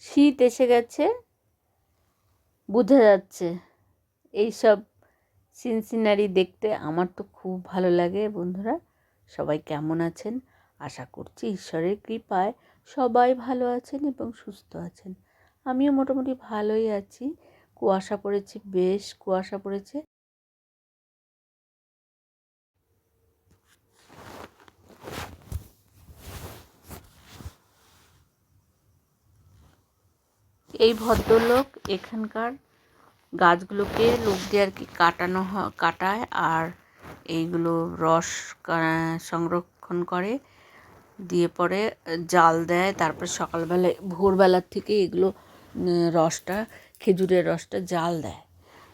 শীত এসে গেছে বোঝা যাচ্ছে এইসব সিন সিনারি দেখতে আমার তো খুব ভালো লাগে বন্ধুরা। সবাই কেমন আছেন? আশা করছি ঈশ্বরের কৃপায় সবাই ভালো আছেন এবং সুস্থ আছেন। আমিও মোটামুটি ভালোই আছি। কুয়াশা পড়েছে, বেশ কুয়াশা পড়েছে। এই ভদ্রলোক এখানকার গাছগুলোকে লোক দিয়ে আর কি কাটানো কাটায় আর এইগুলো রস সংরক্ষণ করে। দিয়ে পরে জাল দেয়। তারপর সকালবেলায়, ভোরবেলার থেকে এগুলো রসটা খেজুরের রসটা জাল দেয়।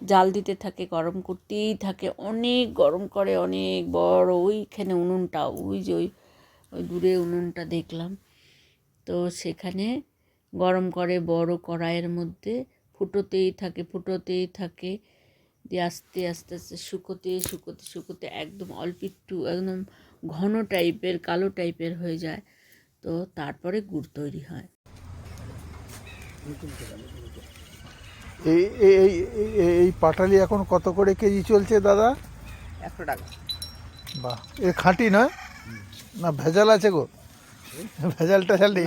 জাল দিতে থাকে, গরম করতেই থাকে। অনেক গরম করে, অনেক বড়, ওইখানে উনুনটা, ওই যে ওই ওই দূরে উনুনটা দেখলাম। তো সেখানে গরম করে বড় কড়াইয়ের মধ্যে, ফুটোতেই থাকে ফুটোতেই থাকে। দিয়ে আস্তে আস্তে আস্তে শুকোতে শুকোতে শুকোতে একদম অল্প একটু, একদম ঘন টাইপের, কালো টাইপের হয়ে যায়। তো তারপরে গুড় তৈরি হয়। এই এই এই- এই- পাটালি এখন কত করে কেজি চলছে দাদা? একশো টাকা। বাহ এ খাঁটি নয়? না ভেজাল আছে গো। ভেজাল টেজাল নেই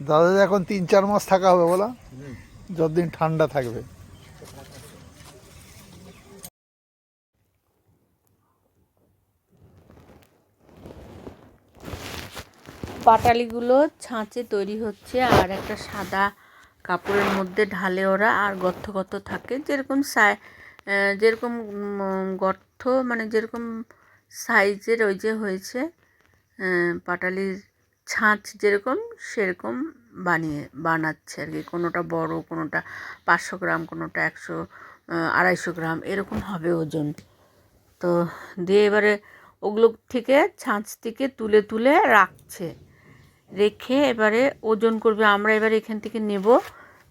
দাদা এখন তিন চার মাস থাকা হবে বলা? যতদিন ঠান্ডা থাকবে। পাটালিগুলো ছাঁচে তৈরি হচ্ছে আর একটা সাদা কাপড়ের মধ্যে ঢালে ওরা আর গর্ত গর্ত থাকে। যেরকম সাই যেরকম গর্ত মানে যেরকম সাইজের ওই যে হয়েছে পাটালির ছাঁচ যেরকম সেরকম বানিয়ে, বানাচ্ছে আর কি। কোনোটা বড়, কোনোটা পাঁচশো গ্রাম, কোনোটা একশো আড়াইশো গ্রাম, এরকম হবে ওজন। তো দিয়ে এবারে ওগুলো থেকে ছাঁচ থেকে তুলে তুলে রাখছে। রেখে এবারে ওজন করবে। আমরা এবারে এখান থেকে নেব।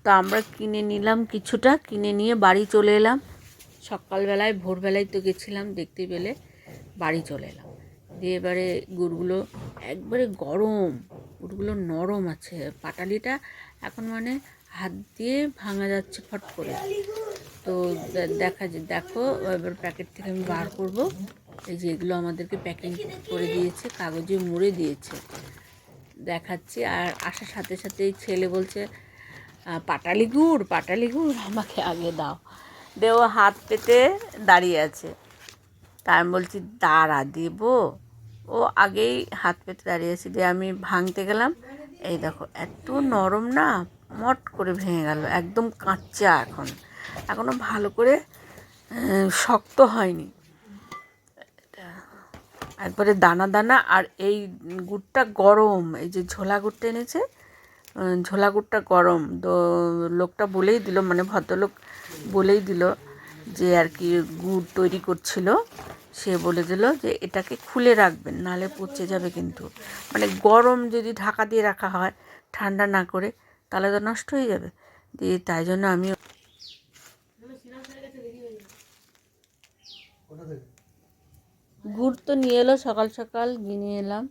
তো আমরা কিনে নিলাম কিছুটা, কিনে নিয়ে বাড়ি চলে এলাম। সকালবেলায়, ভোরবেলায় তো গেছিলাম দেখতে পেলে, বাড়ি চলে এলাম। দিয়ে এবারে গুড়গুলো একবারে গরম, গুড়গুলো নরম আছে। পাটালিটা এখন মানে হাত দিয়ে ভাঙা যাচ্ছে ফট করে। তো দেখা যে, দেখো, এবার প্যাকেট থেকে আমি বার করব। এই যে এগুলো আমাদেরকে প্যাকিং করে দিয়েছে, কাগজে মুড়ে দিয়েছে। দেখাচ্ছি। আর আসার সাথে সাথে এই ছেলে বলছে পাটালি গুড় পাটালি গুড়, আমাকে আগে দাও। দে ও হাত পেতে দাঁড়িয়ে আছে। তা আমি বলছি, দাঁড়া, দেব। ও আগেই হাত পেতে দাঁড়িয়ে আছে। দিয়ে আমি ভাঙতে গেলাম। এই দেখো, এত নরম না, মট করে ভেঙে গেল, একদম কাঁচা এখন। এখনও ভালো করে শক্ত হয়নি। একবারে দানা দানা আর এই গুড়টা গরম, এই যে ঝোলা গুড়টা এনেছে ঝোলা গুড়টা গরম। তো লোকটা বলেই দিল মানে ভদ্রলোক বলেই দিল যে আর কি গুড় তৈরি করছিল। সে বলে দিল যে এটাকে খুলে রাখবেন নাহলে পচে যাবে কিন্তু। মানে গরম যদি ঢাকা দিয়ে রাখা হয়, ঠান্ডা না করে, তাহলে তো নষ্ট হয়ে যাবে। দিয়ে তাই জন্য আমি গুড় তো নিয়ে এলো, সকাল সকাল কিনে এলাম।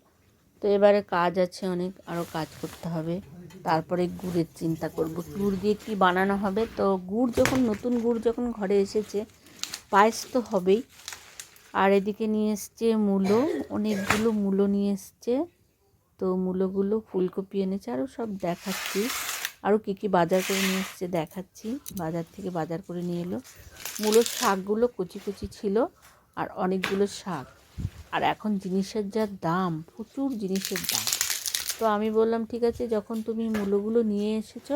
তো এবারে কাজ আছে অনেক আরও কাজ করতে হবে। তারপরে গুড়ের চিন্তা করব, গুড় দিয়ে কী বানানো হবে? তো গুড় যখন, নতুন গুড় যখন ঘরে এসেছে, পায়েস তো হবেই। আর এদিকে নিয়ে এসছে মূলো, অনেকগুলো মূলো নিয়ে এসছে। তো মূলোগুলো ফুলকপি এনেছে আরও সব দেখাচ্ছি। আরও কী কী বাজার করে নিয়ে এসছে দেখাচ্ছি। বাজার থেকে বাজার করে নিয়ে এলো। মূলোর শাকগুলো কচি কচি ছিল। আর অনেকগুলো শাক। আর এখন জিনিসের যা দাম, প্রচুর জিনিসের দাম। তো আমি বললাম, ঠিক আছে, যখন তুমি মূলোগুলো নিয়ে এসেছ,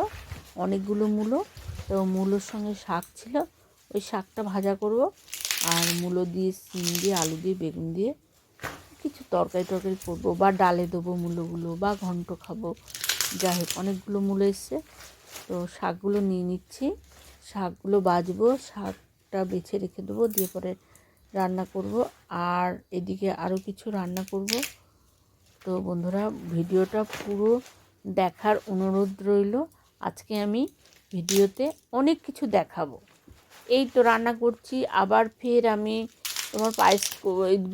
অনেকগুলো মূলো, তো মূলোর সঙ্গে শাক ছিল, ওই শাকটা ভাজা করব। আর মূলো দিয়ে সিম দিয়ে, আলু দিয়ে, বেগুন দিয়ে কিছু তরকারি টরকারি করব বা ডালে দেবো মূলোগুলো বা ঘন্ট খাব। যাই হোক, অনেকগুলো মূলো এসছে। তো শাকগুলো নিয়ে নিচ্ছি। শাকগুলো বাজবো, শাকটা বেছে রেখে দেবো, দিয়ে পরে রান্না করব। আর এদিকে আরও কিছু রান্না করব। তো বন্ধুরা, ভিডিওটা পুরো দেখার অনুরোধ রইল। আজকে আমি ভিডিওতে অনেক কিছু দেখাবো। এই তো রান্না করছি। আবার ফের আমি তোমার পায়েস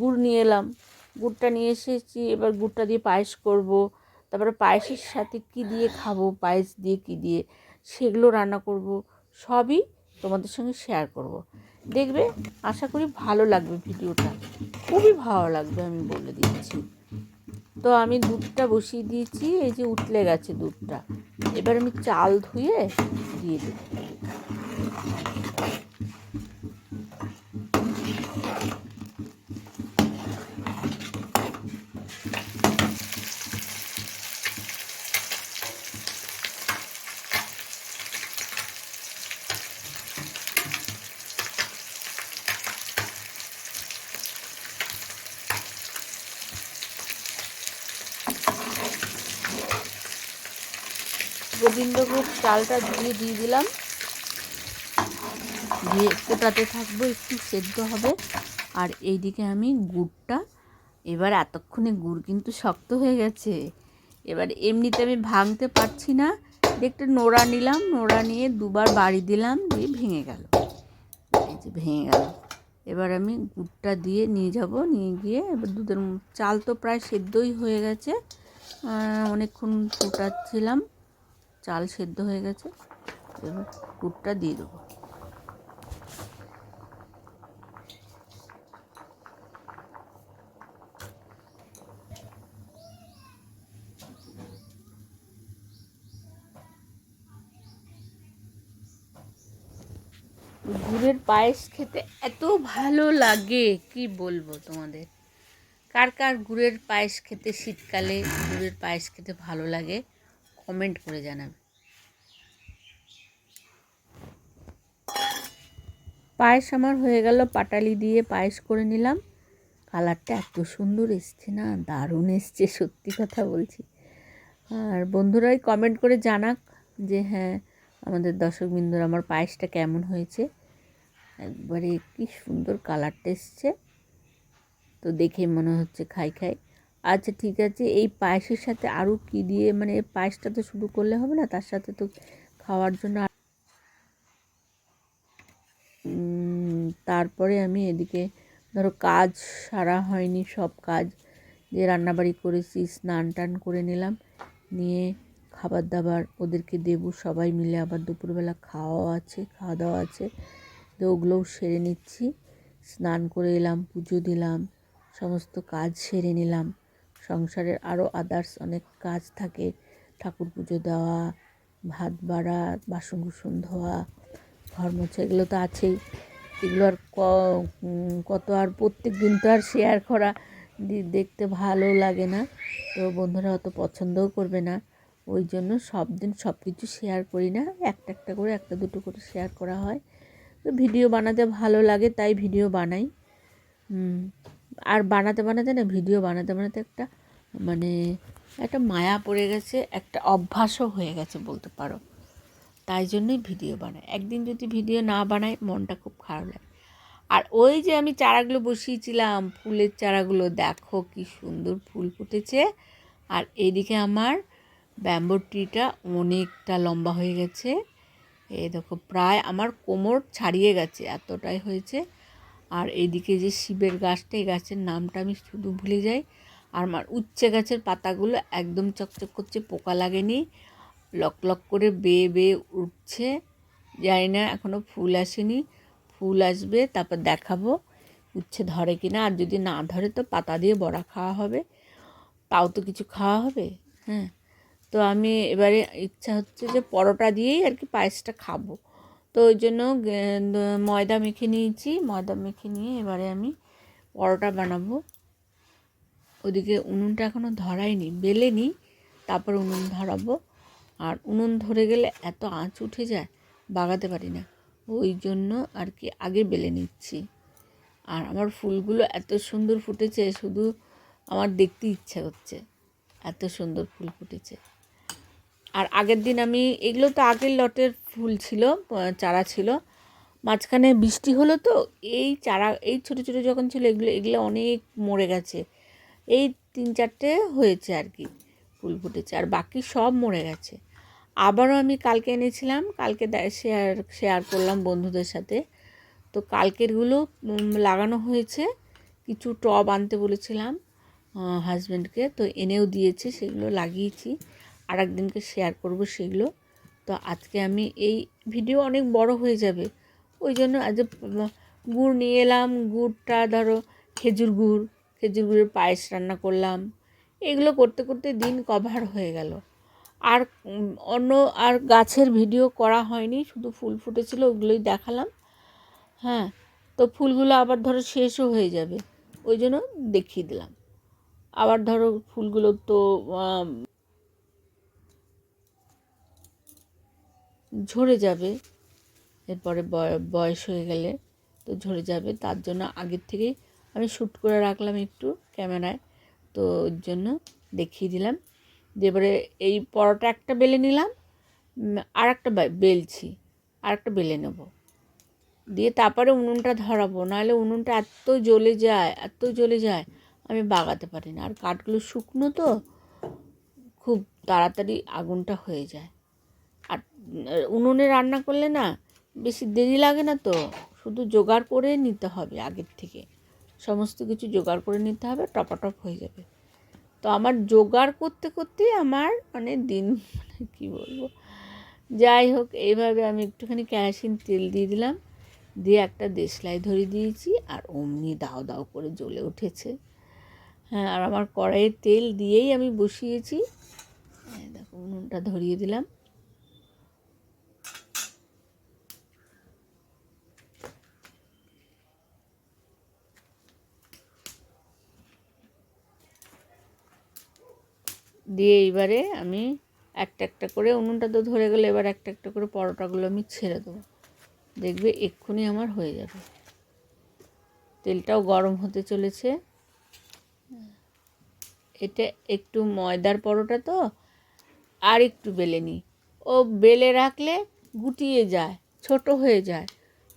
গুড় নিয়ে এলাম। গুড়টা নিয়ে এসেছি। এবার গুড়টা দিয়ে পায়েস করব। তারপরে পায়েসের সাথে কি দিয়ে খাব, পায়েস দিয়ে কি দিয়ে, সেগুলো রান্না করব। সবই তোমাদের সঙ্গে শেয়ার করব। দেখবে, আশা করি ভালো লাগবে ভিডিওটা। খুবই ভালো লাগবে আমি বলে দিচ্ছি। তো আমি দুধটা বসিয়ে দিয়েছি, এই যে উঠলে গেছে দুধটা। এবার আমি চাল ধুয়ে দিয়ে দেবো। গোবিন্দভোগ চালটা ধুয়ে দিয়ে দিলাম। দিয়ে ফোটাতে থাকব, একটু সেদ্ধ হবে। আর এইদিকে আমি গুড়টা, এবার এতক্ষণে গুড় কিন্তু শক্ত হয়ে গেছে। এবার এমনিতে আমি ভাঙতে পারছি না। একটু নোড়া নিলাম, নোড়া নিয়ে দুবার বাড়ি দিলাম, দিয়ে ভেঙে গেল। এই যে ভেঙে গেল। এবার আমি গুড়টা দিয়ে নিয়ে যাব, নিয়ে গিয়ে এবার দুধের চাল তো প্রায় সেদ্ধই হয়ে গেছে। অনেকক্ষণ ফোটাচ্ছিলাম। চাল সেদ্ধ হয়ে গেছে, এবার গুড়টা দিয়ে দেবো। গুড়ের পায়েস খেতে এত ভালো লাগে, কি বলব তোমাদের? কার কার গুড়ের পায়েস খেতে শীতকালে গুড়ের পায়েস খেতে ভালো লাগে? কমেন্ট করে জানাবে। পায়েস আমার হয়ে গেল, পাটালি দিয়ে পায়েস করে নিলাম। কালারটা এত সুন্দর এসছে না, দারুণ এসছে, সত্যি কথা বলছি। আর বন্ধুরাই কমেন্ট করে জানাক যে হ্যাঁ আমাদের দর্শকবৃন্দর আমার পায়েসটা কেমন হয়েছে। একবারে কি সুন্দর কালারটা এসছে। তো দেখে মনে হচ্ছে খাই খাই। আচ্ছা ঠিক আছে। এই পায়েসের সাথে আরও কী দিয়ে মানে পায়েসটা তো শুরু করলে হবে না, তার সাথে তো খাওয়ার জন্য তারপরে আমি এদিকে, ধরো কাজ সারা হয়নি, সব কাজ যে রান্নাবাড়ি করেছি, স্নান টান করে নিলাম। নিয়ে খাবার দাবার ওদেরকে দেবো, সবাই মিলে আবার দুপুরবেলা খাওয়াও আছে খাওয়া দাওয়া আছে। তো ওগুলোও সেরে নিচ্ছি। স্নান করে এলাম, পুজো দিলাম, সমস্ত কাজ সেরে নিলাম। সংসারের আরও আদার্স অনেক কাজ থাকে। ঠাকুর পুজো দেওয়া, ভাত বাড়া, বাসন কুসন ধোয়া ঘর মোছা এগুলো তো আছেই। এগুলো আর কত আর প্রত্যেক দিন তো আর শেয়ার করা দেখতে ভালো লাগে না। তো বন্ধুরা অত পছন্দও করবে না। ওই জন্য সব দিন সব কিছু শেয়ার করি না। একটা একটা করে, একটা দুটো করে শেয়ার করা হয়। তো ভিডিও বানাতে ভালো লাগে, তাই ভিডিও বানাই। আর বানাতে বানাতে না ভিডিও বানাতে বানাতে একটা মানে একটা মায়া পড়ে গেছে, একটা অভ্যাসও হয়ে গেছে বলতে পারো। তাই জন্যই ভিডিও বানাই। একদিন যদি ভিডিও না বানাই, মনটা খুব খারাপ লাগে। আর ওই যে আমি চারাগুলো বসিয়েছিলাম, ফুলের চারাগুলো, দেখো কি সুন্দর ফুল ফুটেছে। আর এদিকে আমার ব্যাম্বো ট্রিটা অনেকটা লম্বা হয়ে গেছে। এই দেখো, প্রায় আমার কোমর ছাড়িয়ে গেছে, এতটাই হয়েছে। আর এদিকে যে শিবের গাছটা, এই গাছের নামটা আমি শুধু ভুলে যাই। আর আমার উচ্ছে গাছের পাতাগুলো একদম চকচক করছে, পোকা লাগেনি। লক লক করে বেয়ে বেয়ে উঠছে। জানি না এখনও ফুল আসেনি। ফুল আসবে, তারপর দেখাবো উচ্ছে ধরে কি না আর যদি না ধরে, তো পাতা দিয়ে বড়া খাওয়া হবে। তাও তো কিছু খাওয়া হবে? হ্যাঁ। তো আমি এবারে ইচ্ছা হচ্ছে যে পরোটা দিয়েই আর কি পায়েসটা খাব। তো ওই জন্য ময়দা মেখে নিয়েছি। ময়দা মেখে নিয়ে এবারে আমি পরোটা বানাবো। ওদিকে উনুনটা এখনও ধরাইনি বেলেনি, তারপর উনুন ধরাবো। আর উনুন ধরে গেলে এত আঁচ উঠে যায়, বাগাতে পারি না। ওই জন্য আর কি আগে বেলে নিচ্ছি। আর আমার ফুলগুলো এত সুন্দর ফুটেছে, শুধু আমার দেখতে ইচ্ছা করছে এত সুন্দর ফুল ফুটেছে। আর আগের দিন আমি, এগুলো তো আগের লটের ফুল ছিল চারা ছিল। মাঝখানে বৃষ্টি হলো তো, এই চারা, এই ছোটো ছোটো যখন ছিল, এগুলো এগুলো অনেক মরে গেছে। এই তিন চারটে হয়েছে আর কি, ফুল ফুটেছে। আর বাকি সব মরে গেছে। আবারও আমি কালকে এনেছিলাম, কালকে শেয়ার শেয়ার করলাম বন্ধুদের সাথে। তো কালকেরগুলো লাগানো হয়েছে। কিছু টব আনতে বলেছিলাম হাজব্যান্ডকে তো এনেও দিয়েছে, সেগুলো লাগিয়েছি। আর একদিনকে শেয়ার করব সেগুলো। তো আজকে আমি এই ভিডিও অনেক বড় হয়ে যাবে। ওই জন্য আজ গুড় নিয়ে এলাম। গুড়টা ধরো খেজুর গুড়। খেজুর গুড়ের পায়েস রান্না করলাম। এগুলো করতে করতে দিন কভার হয়ে গেল। আর অন্য, আর গাছের ভিডিও করা হয়নি, শুধু ফুল ফুটেছিল, ওগুলোই দেখালাম। হ্যাঁ তো ফুলগুলো আবার ধরো শেষও হয়ে যাবে, ওই জন্য দেখিয়ে দিলাম। আবার ধরো ফুলগুলো তো ঝরে যাবে, এরপরে বয়- বয়স হয়ে গেলে তো ঝরে যাবে, তার জন্য আগের থেকেই আমি শ্যুট করে রাখলাম একটু ক্যামেরায়, তো ওর জন্য দেখিয়ে দিলাম। এবারে এই পরোটা একটা বেলে নিলাম আর একটা বেলছি আর একটা বেলে নেব। দিয়ে তারপরে উনুনটা ধরাবো, নাহলে উনুনটা এত জ্বলে যায়, এত জ্বলে যায়, আমি বাগাতে পারি না। আর কাঠগুলো শুকনো তো, খুব তাড়াতাড়ি আগুনটা হয়ে যায়। আর উনুনে রান্না করলে না, বেশি দেরি লাগে না তো, শুধু জোগাড় করে নিতে হবে আগের থেকে। সমস্ত কিছু জোগাড় করে নিতে হবে, টপাটপ হয়ে যাবে। তো আমার জোগাড় করতে করতেই আমার মানে দিন মানে কী বলব? যাই হোক, এইভাবে আমি একটুখানি কেরাসিন তেল দিয়ে দিলাম। দিয়ে একটা দেশলাই ধরিয়ে দিয়েছি আর অমনি দাও দাও করে জ্বলে উঠেছে। হ্যাঁ আর আমার কড়াইয়ে তেল দিয়েই আমি বসিয়েছি। দেখো, উনুনটা ধরিয়ে দিলাম। দিয়ে এইবারে আমি একটা একটা করে উনুনটা তো ধরে গেলে, এবার একটা একটা করে পরোটাগুলো আমি ছেড়ে দেবো। দেখবে এক্ষুনি আমার হয়ে যাবে। তেলটাও গরম হতে চলেছে। এটা একটু ময়দার পরোটা তো, আর একটু বেলে নিই। ও বেলে রাখলে গুটিয়ে যায়, ছোট হয়ে যায়।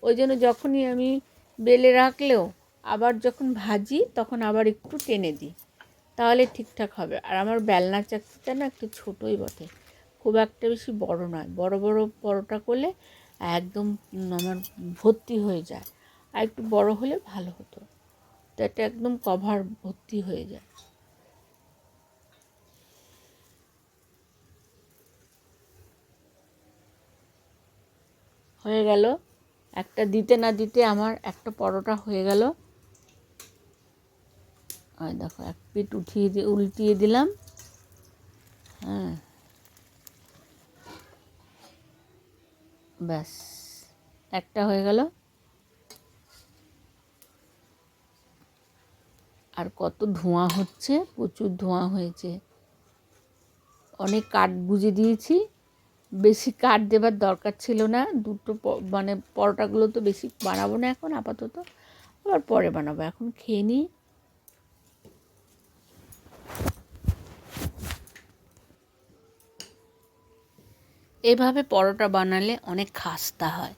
ওই জন্য যখনই আমি বেলে রাখলেও, আবার যখন ভাজি তখন আবার একটু টেনে দিই। তাহলে ঠিকঠাক হবে। আর আমার বেলনা চাকরিটা না একটু ছোটোই বটে। খুব একটা বেশি বড় নয়। বড় বড় পরোটা করলে একদম আমার ভর্তি হয়ে যায়। আর একটু বড় হলে ভালো হতো। তো এটা একদম কভার ভর্তি হয়ে যায়। হয়ে গেল। একটা দিতে না দিতে আমার একটা পরোটা হয়ে গেল। আর দেখো, এক পিঠ উঠিয়ে দিয়ে, উল্টিয়ে দিলাম। হ্যাঁ। ব্যাস, একটা হয়ে গেল। আর কত ধোঁয়া হচ্ছে, প্রচুর ধোঁয়া হয়েছে। অনেক কাঠ বুঝে দিয়েছি। বেশি কাঠ দেবার দরকার ছিল না। দুটো মানে পরোটাগুলো তো বেশি বানাবো না এখন, আপাতত। আবার পরে বানাবো। এখন খেয়ে নিই। এভাবে পরোটা বানালে অনেক খাস্তা হয়।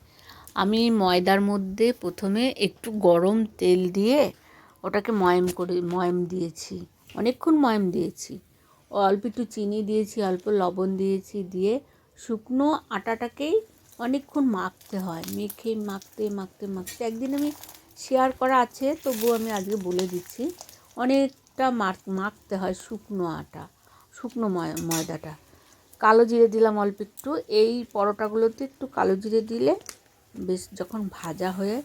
আমি ময়দার মধ্যে প্রথমে একটু গরম তেল দিয়ে ওটাকে ময়ম করে, ময়ম দিয়েছি। অনেকক্ষণ ময়ম দিয়েছি। অল্প একটু চিনি দিয়েছি, অল্প লবণ দিয়েছি দিয়ে শুকনো আটাটাকেই অনেকক্ষণ মাখতে হয়। মেখে, মাখতে মাখতে মাখতে। একদিন আমি শেয়ার করা আছে, তবুও আমি আজকে বলে দিচ্ছি। অনেকটা মাখ, মাখতে হয় শুকনো আটা, শুকনো ময়, ময়দাটা। কালো জিরে দিলাম অল্প একটু। এই পরোটাগুলোতে একটু কালো জিরে দিলে বেশ যখন ভাজা হয়ে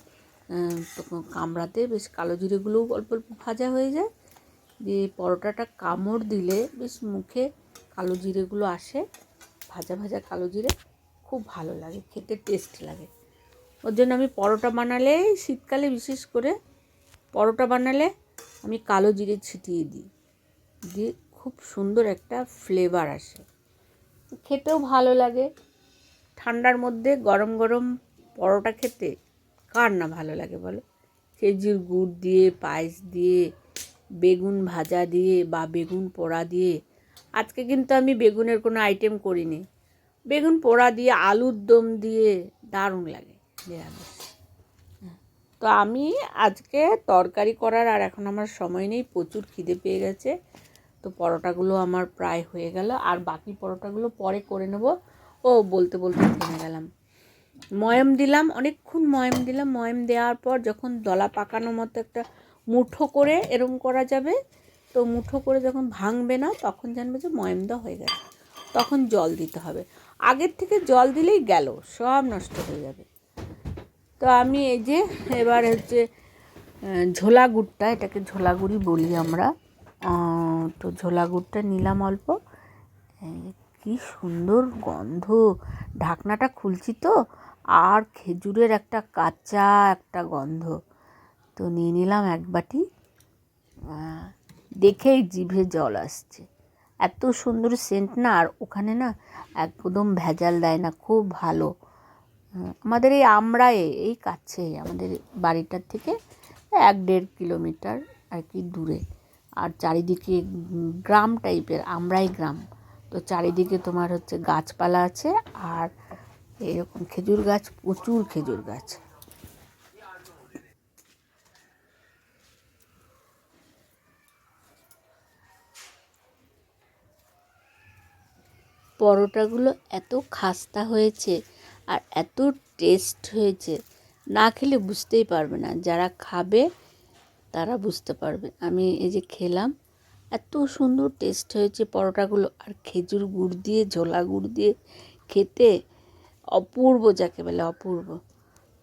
তখন কামড়াতে বেশ কালো জিরেগুলোও অল্প অল্প ভাজা হয়ে যায়। দিয়ে পরোটাটা কামড় দিলে বেশ মুখে কালো জিরেগুলো আসে, ভাজা ভাজা কালো জিরে। খুব ভালো লাগে, খেতে টেস্ট লাগে। ওর জন্য আমি পরোটা বানালে, শীতকালে বিশেষ করে পরোটা বানালে আমি কালো জিরে ছিটিয়ে দিই। দিয়ে খুব সুন্দর একটা ফ্লেভার আসে। খেতেও ভালো লাগে। ঠান্ডার মধ্যে গরম গরম পরোটা খেতে কার না ভালো লাগে বলো? খেজুর গুড় দিয়ে, পায়েস দিয়ে, বেগুন ভাজা দিয়ে বা বেগুন পোড়া দিয়ে। আজকে কিন্তু আমি বেগুনের কোনো আইটেম করিনি। বেগুন পোড়া দিয়ে, আলুর দম দিয়ে দারুণ লাগে, নিরামিষ। তো আমি আজকে তরকারি করার আর এখন আমার সময় নেই, প্রচুর খিদে পেয়ে গেছে। তো পরোটাগুলো আমার প্রায় হয়ে গেল। আর বাকি পরোটাগুলো পরে করে নেব। ও, বলতে বলতে থেমে গেলাম। ময়ম দিলাম, অনেকক্ষণ ময়ম দিলাম। ময়ম দেওয়ার পর যখন দলা পাকানো মতো একটা মুঠো করে এরম করা যাবে, তো মুঠো করে যখন ভাঙবে না, তখন জানবে যে ময়ম দেওয়া হয়ে গেছে। তখন জল দিতে হবে। আগের থেকে জল দিলেই গেল, সব নষ্ট হয়ে যাবে। তো আমি এই যে, এবার হচ্ছে ঝোলা গুড়টা, এটাকে ঝোলা গুড়ি বলি আমরা। তো ঝোলা গুড়টা নিলাম অল্প। কি সুন্দর গন্ধ। ঢাকনাটা খুলছি তো, আর খেজুরের একটা কাঁচা একটা গন্ধ। তো নিয়ে নিলাম এক বাটি। দেখেই জিভে জল আসছে। এত সুন্দর সেন্ট না, আর ওখানে না একদম ভেজাল দেয় না, খুব ভালো। আমাদের এই আমরায় এই কাছে আমাদের বাড়িটার থেকে এক দেড় কিলোমিটার আর কি দূরে। আর চারিদিকে গ্রাম টাইপের, আমরাই গ্রাম। তো চারিদিকে তোমার হচ্ছে গাছপালা আছে আর এরকম খেজুর গাছ, প্রচুর খেজুর গাছ। পরোটাগুলো এত খাস্তা হয়েছে আর এত টেস্ট হয়েছে, না খেলে বুঝতেই পারবে না। যারা খাবে তারা বুঝতে পারবে। আমি এই যে খেলাম, এত সুন্দর টেস্ট হয়েছে পরোটাগুলো। আর খেজুর গুড় দিয়ে, ঝোলা গুড় দিয়ে খেতে অপূর্ব, যাকে বলে অপূর্ব।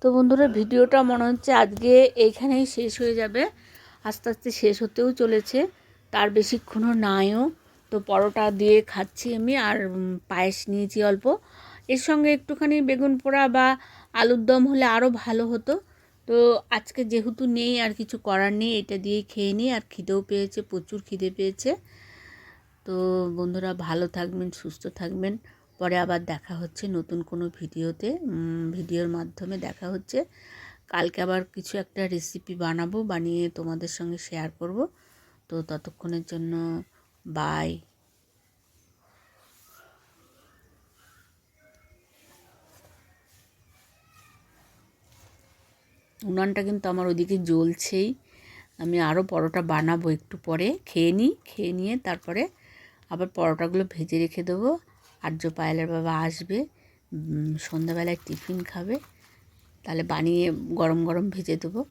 তো বন্ধুরা, ভিডিওটা মনে হচ্ছে আজকে এইখানেই শেষ হয়ে যাবে। আস্তে আস্তে শেষ হতেও চলেছে। তার বেশিক্ষণও নাইও তো পরোটা দিয়ে খাচ্ছি আমি, আর পায়েস নিয়েছি অল্প। এর সঙ্গে একটুখানি বেগুন পোড়া বা আলুর দম হলে আরও ভালো হতো। তো আজকে যেহেতু নেই আর কিছু করার নেই, এটা দিয়েই খেয়ে নিই। আর খিদেও পেয়েছে, প্রচুর খিদে পেয়েছে। তো বন্ধুরা ভালো থাকবেন, সুস্থ থাকবেন। পরে আবার দেখা হচ্ছে নতুন কোনো ভিডিওতে। ভিডিওর মাধ্যমে দেখা হচ্ছে। কালকে আবার কিছু একটা রেসিপি বানাবো, বানিয়ে তোমাদের সঙ্গে শেয়ার করব। তো ততক্ষণের জন্য বাই উনানটা কিন্তু আমার ওদিকে জ্বলছেই। আমি আরও পরোটা বানাবো একটু পরে। খেয়ে নিই খেয়ে নিয়ে তারপরে আবার পরোটাগুলো ভেজে রেখে দেবো। আর্য পায়েলের বাবা আসবে সন্ধ্যাবেলায় টিফিন খাবে। তাহলে বানিয়ে গরম গরম ভেজে দেবো।